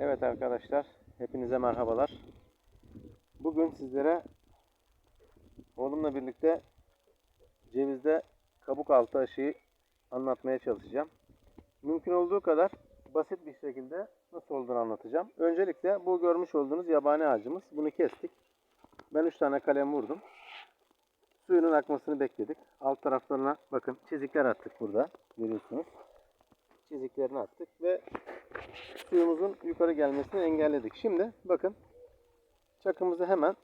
Evet arkadaşlar, hepinize merhabalar. Bugün sizlere oğlumla birlikte cevizde kabuk altı aşıyı anlatmaya çalışacağım. Mümkün olduğu kadar basit bir şekilde nasıl olduğunu anlatacağım. Öncelikle bu görmüş olduğunuz yabani ağacımız. Bunu kestik. Ben 3 tane kalem vurdum. Suyunun akmasını bekledik. Alt taraflarına bakın çizikler attık burada. Görüyorsunuz. Çiziklerini attık ve suyumuzun yukarı gelmesini engelledik. Şimdi bakın çakımızı hemen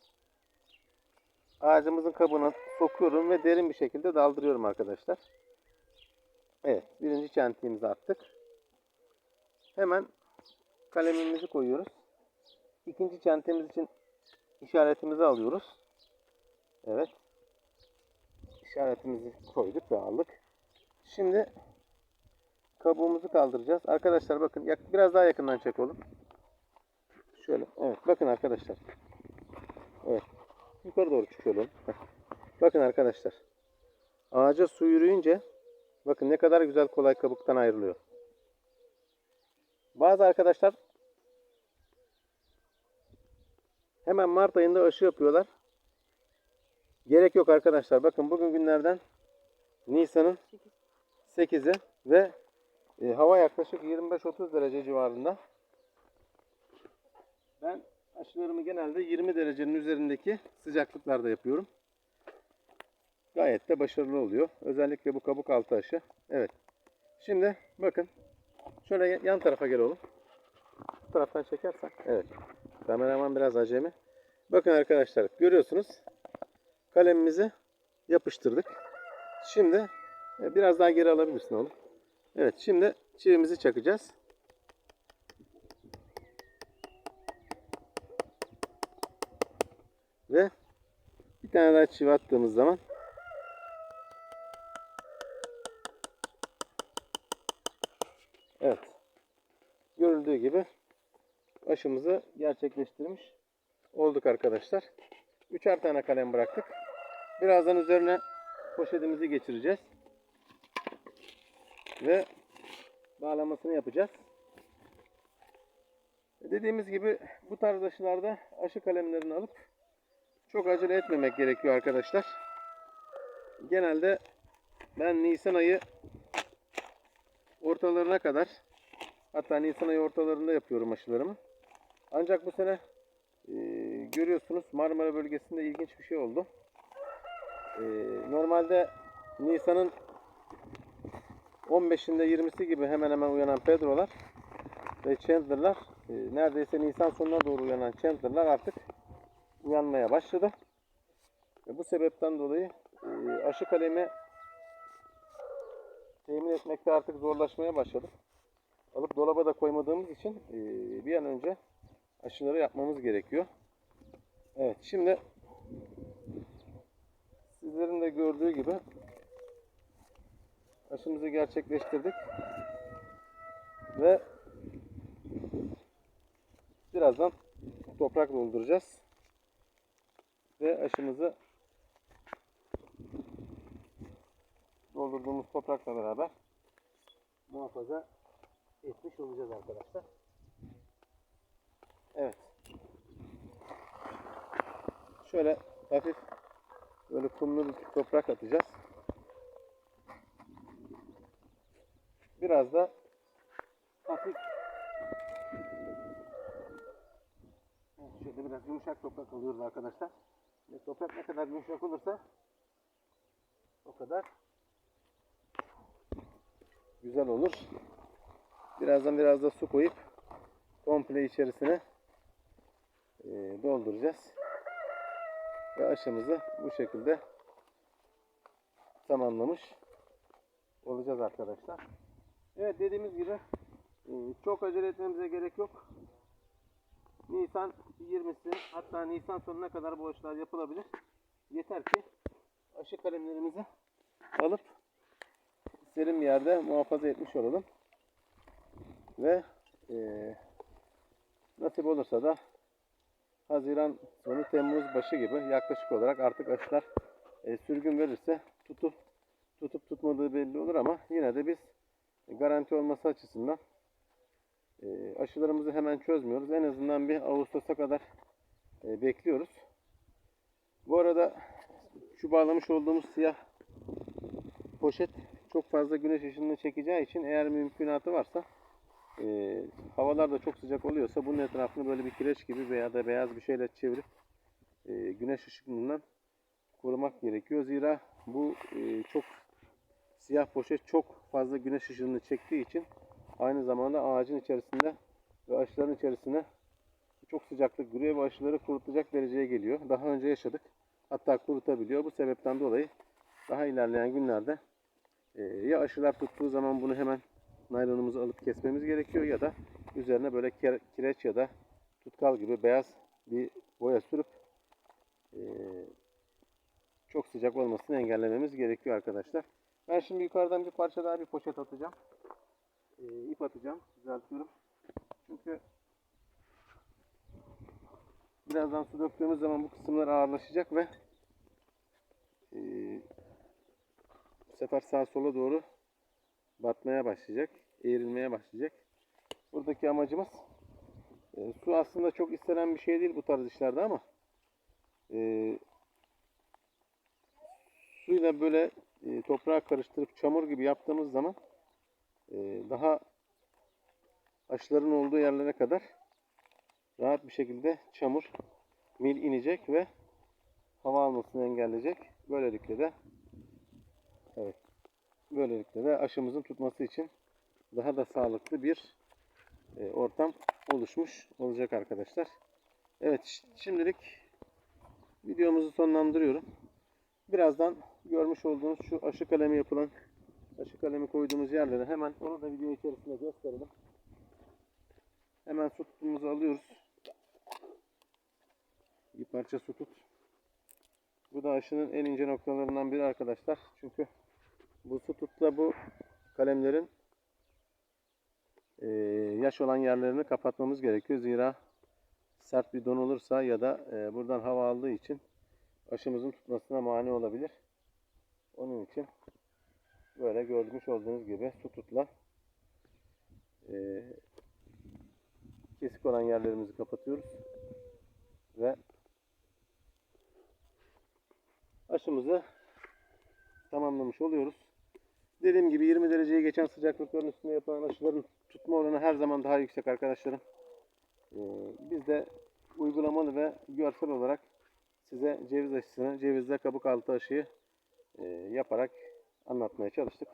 ağacımızın kabuğuna sokuyorum ve derin bir şekilde daldırıyorum arkadaşlar. Evet birinci çentiğimizi attık. Hemen kalemimizi koyuyoruz. İkinci çentemiz için işaretimizi alıyoruz. Evet. İşaretimizi koyduk ve aldık. Şimdi kabuğumuzu kaldıracağız. Arkadaşlar bakın biraz daha yakından çek oğlum. Şöyle. Evet bakın arkadaşlar. Evet. Yukarı doğru çıkıyor oğlum. Heh. Bakın arkadaşlar. Ağaca su yürüyünce bakın ne kadar güzel kolay kabuktan ayrılıyor. Bazı arkadaşlar hemen Mart ayında aşı yapıyorlar. Gerek yok arkadaşlar. Bakın bugün günlerden Nisan'ın 8'i ve e, hava yaklaşık 25-30 derece civarında. Ben aşılarımı genelde 20 derecenin üzerindeki sıcaklıklarda yapıyorum. Gayet de başarılı oluyor. Özellikle bu kabuk altı aşı. Evet. Şimdi bakın. Şöyle yan tarafa gel oğlum. Bu taraftan çekersen. Evet. Kameraman biraz acemi. Bakın arkadaşlar görüyorsunuz. Kalemimizi yapıştırdık. Şimdi e, biraz daha geri alabilirsin oğlum. Evet şimdi çivimizi çakacağız. Ve bir tane daha çivi attığımız zaman Evet. Görüldüğü gibi aşımızı gerçekleştirmiş olduk arkadaşlar. Üçer tane kalem bıraktık. Birazdan üzerine poşetimizi geçireceğiz. Ve bağlamasını yapacağız. Dediğimiz gibi bu tarz aşılarda aşı kalemlerini alıp çok acele etmemek gerekiyor arkadaşlar. Genelde ben Nisan ayı ortalarına kadar hatta Nisan ayı ortalarında yapıyorum aşılarımı. Ancak bu sene e, görüyorsunuz Marmara bölgesinde ilginç bir şey oldu. E, normalde Nisan'ın 15'inde 20'si gibi hemen hemen uyanan Pedro'lar ve Chandler'lar e, neredeyse Nisan sonuna doğru uyanan Chandler'lar artık uyanmaya başladı. Ve bu sebepten dolayı e, aşı kalemi temin etmekte artık zorlaşmaya başladı. Alıp dolaba da koymadığımız için e, bir an önce aşıları yapmamız gerekiyor. Evet şimdi sizlerin de gördüğü gibi aşımızı gerçekleştirdik. Ve birazdan toprak dolduracağız. Ve aşımızı doldurduğumuz toprakla beraber muhafaza etmiş olacağız arkadaşlar. Evet. Şöyle hafif böyle kumlu bir toprak atacağız. Biraz da hafif şöyle biraz yumuşak toprak alıyoruz arkadaşlar. Ve toprak ne kadar yumuşak olursa o kadar güzel olur. Birazdan biraz da su koyup komple içerisine e, dolduracağız. Ve aşımızı bu şekilde tamamlamış olacağız arkadaşlar. Evet dediğimiz gibi e, çok acele etmemize gerek yok. Nisan 20'si hatta Nisan sonuna kadar bu aşılar yapılabilir. Yeter ki aşı kalemlerimizi alıp serin bir yerde muhafaza etmiş olalım. Ve e, nasip olursa da Haziran sonu Temmuz başı gibi yaklaşık olarak artık aşılar e, sürgün verirse tutup tutup tutmadığı belli olur ama yine de biz garanti olması açısından E, aşılarımızı hemen çözmüyoruz. En azından bir Ağustos'a kadar e, bekliyoruz. Bu arada şu bağlamış olduğumuz siyah poşet çok fazla güneş ışınını çekeceği için eğer mümkünatı varsa e, havalar da çok sıcak oluyorsa bunun etrafını böyle bir kireç gibi veya da beyaz bir şeyle çevirip e, güneş ışığından korumak gerekiyor. Zira bu e, çok siyah poşet çok fazla güneş ışığını çektiği için aynı zamanda ağacın içerisinde ve aşıların içerisine çok sıcaklık giriyor ve aşıları kurutacak dereceye geliyor. Daha önce yaşadık. Hatta kurutabiliyor. Bu sebepten dolayı daha ilerleyen günlerde e, ya aşılar tuttuğu zaman bunu hemen naylonumuzu alıp kesmemiz gerekiyor ya da üzerine böyle kire- kireç ya da tutkal gibi beyaz bir boya sürüp e, çok sıcak olmasını engellememiz gerekiyor arkadaşlar. Ben şimdi yukarıdan bir parça daha bir poşet atacağım. E, ip atacağım. Düzeltiyorum. Çünkü birazdan su döktüğümüz zaman bu kısımlar ağırlaşacak ve e, bu sefer sağa sola doğru batmaya başlayacak. Eğrilmeye başlayacak. Buradaki amacımız e, su aslında çok istenen bir şey değil bu tarz işlerde ama e, suyla böyle e, toprağa karıştırıp çamur gibi yaptığımız zaman e, daha aşıların olduğu yerlere kadar rahat bir şekilde çamur mil inecek ve hava almasını engelleyecek. Böylelikle de evet böylelikle de aşımızın tutması için daha da sağlıklı bir e, ortam oluşmuş olacak arkadaşlar. Evet şimdilik videomuzu sonlandırıyorum. Birazdan görmüş olduğunuz şu aşı kalemi yapılan aşı kalemi koyduğumuz yerlere hemen onu da video içerisinde gösterelim. Hemen su tutumuzu alıyoruz. Bir parça su tut. Bu da aşının en ince noktalarından biri arkadaşlar. Çünkü bu su tutla bu kalemlerin yaş olan yerlerini kapatmamız gerekiyor. Zira sert bir don olursa ya da buradan hava aldığı için aşımızın tutmasına mani olabilir. Onun için böyle görmüş olduğunuz gibi su tutla eee, kesik olan yerlerimizi kapatıyoruz ve aşımızı tamamlamış oluyoruz. Dediğim gibi 20 dereceyi geçen sıcaklıkların üstünde yapılan aşıların tutma oranı her zaman daha yüksek arkadaşlarım. Ee, biz de uygulamalı ve görsel olarak size ceviz aşısını, cevizle kabuk altı aşıyı e, yaparak anlatmaya çalıştık.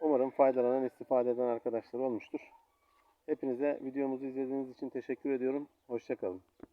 Umarım faydalanan, istifade eden arkadaşlar olmuştur. Hepinize videomuzu izlediğiniz için teşekkür ediyorum. Hoşçakalın.